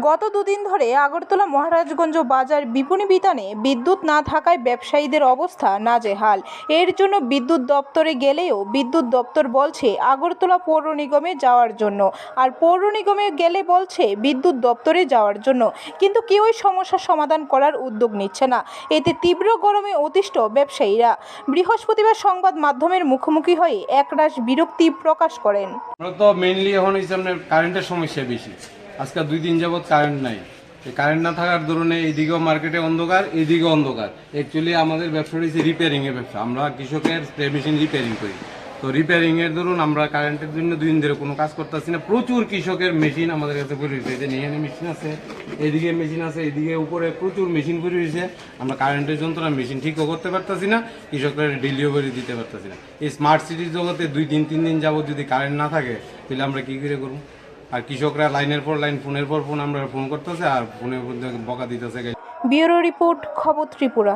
গত দুদিন ধরে আগরতলা মহারাজগঞ্জ বাজার বিপণী বিতানে বিদ্যুৎ না থাকায় ব্যবসায়ীদের অবস্থা নাজেহাল। এর জন্য বিদ্যুৎ দপ্তরে গেলেও বিদ্যুৎ দপ্তর বলছে আগরতলা পৌর নিগমে যাওয়ার জন্য আর পৌর নিগমে গেলে বলছে বিদ্যুৎ দপ্তরে যাওয়ার জন্য। কিন্তু কেউই সমস্যার সমাধান করার উদ্যোগ নিচ্ছে না। এতে তীব্র গরমে অতিষ্ঠ ব্যবসায়ীরা। বৃহস্পতিবার সংবাদ মাধ্যমের মুখোমুখি হয়ে একরাশ বিরক্তি প্রকাশ করেন। কারেন্টের সমস্যা বেশি। আজকে দুই দিন যাবৎ কারেন্ট নাই। কারেন্ট না থাকার দরুনে এইদিকেও মার্কেটে অন্ধকার, এইদিকেও অন্ধকার। অ্যাকচুয়ালি আমাদের ব্যবসা হচ্ছে রিপেয়ারিং এর ব্যবসা। আমরা কৃষকের স্প্রে মেশিন রিপেয়ারিং করি। তো রিপেয়ারিং এর ধরুন আমরা কারেন্টের জন্য দুই দিন ধরে কোনো কাজ করতেছি না। প্রচুর কৃষকের মেশিন আমাদের কাছে পড়ে রয়েছে। যে এখানে মেশিন আছে এদিকে মেশিন আছে এদিকে উপরে প্রচুর মেশিন পড়ে রয়েছে। আমরা কারেন্টের যন্ত্রণা মেশিন ঠিকও করতে পারতাছি না, কৃষকরা ডেলিভারি দিতে পারতাছি না। এই স্মার্ট সিটির জগতে দুই দিন, তিন দিন যাবত যদি কারেন্ট না থাকে, তাহলে আমরা কী করে করব? আর কৃষকরা লাইনের পর লাইন, ফোনের পর ফোন, আমরা ফোন করতেছে আর ফোনের বকা দিতেছে ব্যুরো রিপোর্ট, খবর ত্রিপুরা।